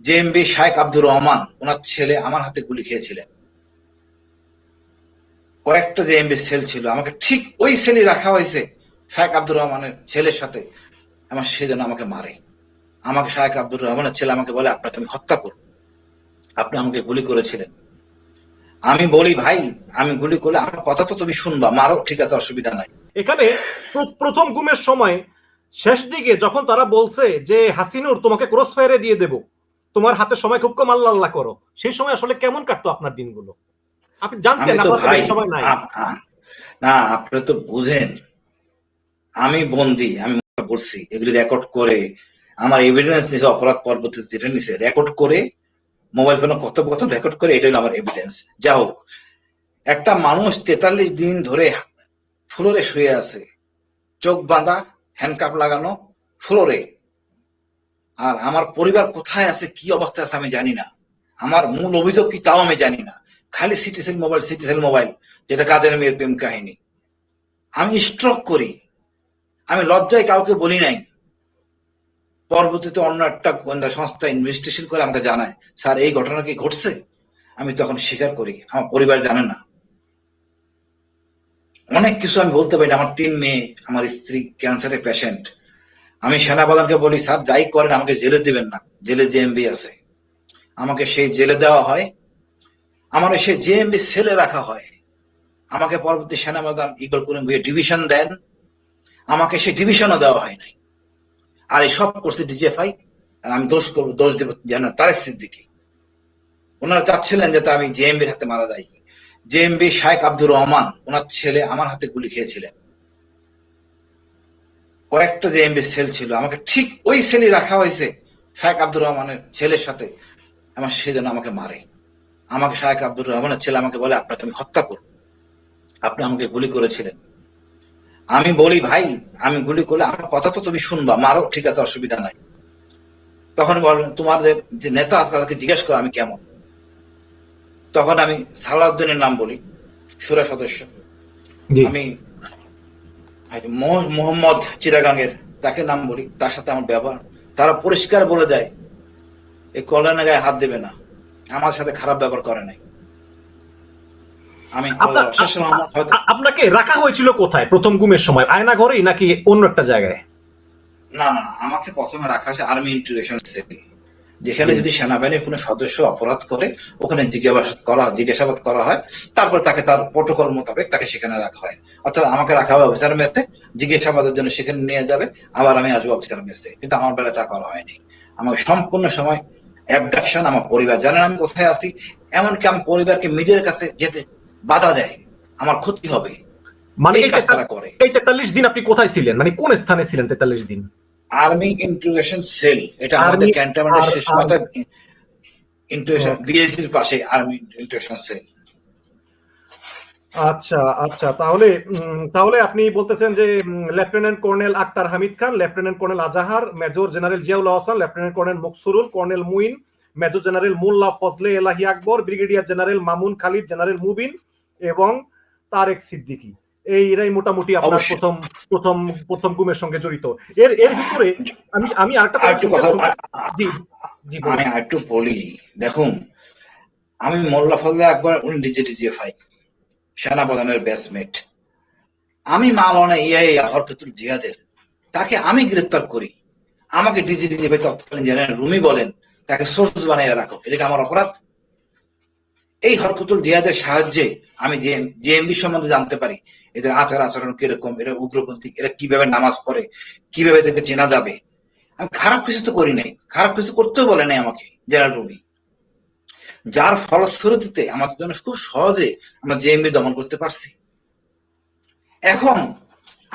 JMB শায়েক আব্দুর রহমান ওনার ছেলে আমার হাতে গুলি খেয়েছিলেন। কয়েকটা জেএমবি সেল ছিল। আমাকে ঠিক ওই সেলই রাখা হয়েছে। শায়েক আব্দুর রহমানের ছেলের সাথে আমার সে যেন আমাকে মারে। আমাকে শায়েক আব্দুর রহমানের ছেলে আমাকে বলে, আপনাকে আমি হত্যা করব। আপনি আমাকে গুলি করেছিলেন। আমি বলি, ভাই, আমি গুলি করলে আমার কথা তো তুমি শুনবা। মারো, ঠিক আছে, অসুবিধা নাই। এখানে প্রথম গুমের সময় শেষ দিকে যখন তারা বলছে যে, হাসিনুর, তোমাকে ক্রস ফায়ারে দিয়ে দেব। তোমার হাতে সময় খুব কম আল্লাহ আল্লাহ করো। সেই সময় আসলে কেমন কাটতো আপনার দিনগুলো? আপনি জানতেন আপনার সময় নাই। না আপনি তো বুঝেন আমি বন্দি আমি বলছি এগুলি রেকর্ড করে আমার এভিডেন্স নিছে অপরাধ পরবর্তীতে যেটা নিছে রেকর্ড করে মোবাইল ফোনে কত কত রেকর্ড করে এটাই হলো আমার এভিডেন্স যা হোক একটা মানুষ তেতাল্লিশ দিন ধরে ফ্লোরে শুয়ে আছে চোখ বাঁধা হ্যান্ডকাপ লাগানো ফ্লোরে আর আমার পরিবার কোথায় আছে, কি অবস্থায় আছে আমি জানি না। আমার মূল অভিযোগ কি তাও আমি জানি না। খালি সিটিসেল মোবাইল সিটিসেল মোবাইল যেটা কাদের মেয়ের প্রেম কাহিনী। আমি স্ট্রোক করি। আমি লজ্জায় কাউকে বলি নাই। পরবর্তীতে অন্য একটা গোয়েন্দা সংস্থা ইনভেস্টিগেশন করে আমাকে জানায়, স্যার, এই ঘটনা কি ঘটছে? আমি তখন স্বীকার করি। আমার পরিবার জানে না। অনেক কিছু আমি বলতে পারি আমার তিন মেয়ে, আমার স্ত্রী ক্যান্সারের পেশেন্ট আমি সেনাপ্রধানকে বলি, স্যার, যাই করেন, আমাকে জেলে দিবেন না। জেলে জেএমবি আছে। আমাকে সেই জেলে দেওয়া হয়। আমার সেই জেএমবি সেলে রাখা হয়। আমাকে পরবর্তী সেনাপ্রধান ইগল করিম ডিভিশন দেন। আমাকে সেই ডিভিশনও দেওয়া হয় নাই। আর এই সব করছে ডিজিএফআই আমি দোষ করব, দোষ দেবো যেন তারেক সিদ্দিকি। ওনারা চাচ্ছিলেন যাতে আমি জেএমবির হাতে মারা যাই। জেএমবি শায়েক আব্দুর রহমান, ওনার ছেলে আমার হাতে গুলি খেয়েছিলেন। কয়েকটা যে জেএমবি সেল ছিল আমাকে ঠিক ওই সেলই রাখা হয়েছে শায়েক আব্দুর রহমানের ছেলের সাথে। আমার সে যেন আমাকে মারে। আমাকে শায়েক আব্দুর রহমানের ছেলে আমাকে বলে আপনাকে আমি হত্যা করব। আপনি আমাকে গুলি করেছিলেন। আমি বলি ভাই আমি গুলি করলে আমার কথা তো তুমি শুনবা মারো ঠিক আছে অসুবিধা নাই। তখন বলেন তোমাদের যে নেতা আছে তাদেরকে জিজ্ঞেস করো আমি কেমন? তখন আমি সালাউদ্দিনের নাম বলি সুরা সদস্য। আমি মোহাম্মদ চিরাগাঙ্গের তাকে নাম বলি তার সাথে আমার ব্যবহার। তারা পরিষ্কার বলে দেয় এই কল্যাণের গায়ে হাত দেবে না। আমার সাথে খারাপ ব্যবহার করে নাই। আমি আপনাকে রাখা হয়েছিল কোথায়? প্রথম গুমের সময়? আয়না ঘরেই নাকি অন্য একটা জায়গায়? না না আমাকে প্রথমে রাখা হয়েছে আর্মি ইন্টিগ্রেশন সেল যেখানে যদি সেনাবাহিনীর কোনো সদস্য অপরাধ করে ওখানে জিজ্ঞাসাবাদ করা জিজ্ঞাসাবাদ করা হয় তারপর তাকে তার প্রোটোকল মোতাবেক তাকে সেখানে রাখা হয়। অর্থাৎ আমাকে রাখা হবে অফিসার মেসে জিজ্ঞাসাবাদের জন্য সেখানে নিয়ে যাবে আবার আমি আসব অফিসার মেসে কিন্তু আমার বেলা তা করা হয়নি। আমাকে সম্পূর্ণ সময় অ্যাবডাকশন আমার পরিবার জানেন আমি কোথায় আছি এমনকি আমার পরিবারকে মিডিয়ার কাছে যেতে বাধা দেয়। আমার ক্ষতি হবে। মানে এই তেতাল্লিশ দিন আপনি কোথায় ছিলেন? মানে কোন স্থানে ছিলেন তেতাল্লিশ দিন? আর্মি ইন্টিগ্রেশন সেল এটা আমাদের ক্যান্টনমেন্টের শেষ মাথায় ইন্টিগ্রেশন বিএসির পাশে আর্মি ইন্টিগ্রেশন সেল আচ্ছা আচ্ছা তাহলে তাহলে আপনি বলতেছেন যে lieutenant colonel Akhtar Hamid Khan lieutenant colonel Azahar major general Ziaul Hasan lieutenant colonel Muksurul colonel Muin major general Mollah Fazle Elahi Akbar brigadier general Mamun Khalid general Mubin এবং তারেক সিদ্দিকী এই এরাই মোটামুটি আপনার প্রথম প্রথম প্রথম গুমের সঙ্গে জড়িত। এর এর ভিতরে আমি আমি আরেকটা জি জি আমি একটু বলি দেখুন আমি মোল্লা ফজলে একবার উনি ডিজে ডিজে ভাই সেনাপ্রধানের ব্যাচমেট আমি মালানা ইয়া হরকতুল জিহাদের তাকে আমি গ্রেপ্তার করি। আমাকে ডিজি ডিজি ভাই তৎকালীন জেনারেল রুমি বলেন তাকে সোর্স বানিয়ে রাখো। এটাকে আমার অপরাধ? এই হরকতুল জিহাদের সাহায্যে আমি জেএমবি সম্বন্ধে জানতে পারি, এদের আচার আচরণ কীরকম, এরা উগ্রপন্থী, এরা কীভাবে নামাজ পড়ে, কীভাবে এদেরকে চেনা যাবে। আমি খারাপ কিছু তো করি নাই, খারাপ কিছু করতেও বলে নাই আমাকে জেনারেল রুমি। যার ফলশ্রুতিতে আমাদের জন্য খুব সহজে আমরা জেএমবি দমন করতে পারছি। এখন,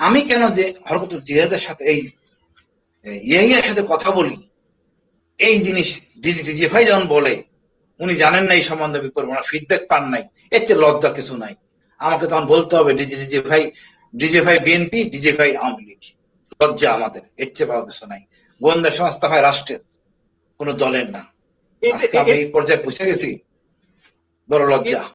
আমি কেন যে হরকতুল জিহাদের সাথে এই ইয়ের সাথে কথা বলি, এই জিনিস ডিজি ডিজি ভাই যখন বলে উনি জানেন না এই সম্বন্ধে বিপরীত ওনার ফিডব্যাক পান নাই। এর চেয়ে লজ্জা কিছু নাই। আমাকে তখন বলতে হবে ডিজি ডিজি ভাই ডিজি ভাই বিএনপি ডিজি ভাই আওয়ামী লীগ। লজ্জা আমাদের এর চেয়ে ভালো কিছু নাই। গোয়েন্দা সংস্থা হয় রাষ্ট্রের কোন দলের না। আজকে আমি এই পর্যায়ে পৌঁছে গেছি। বড় লজ্জা।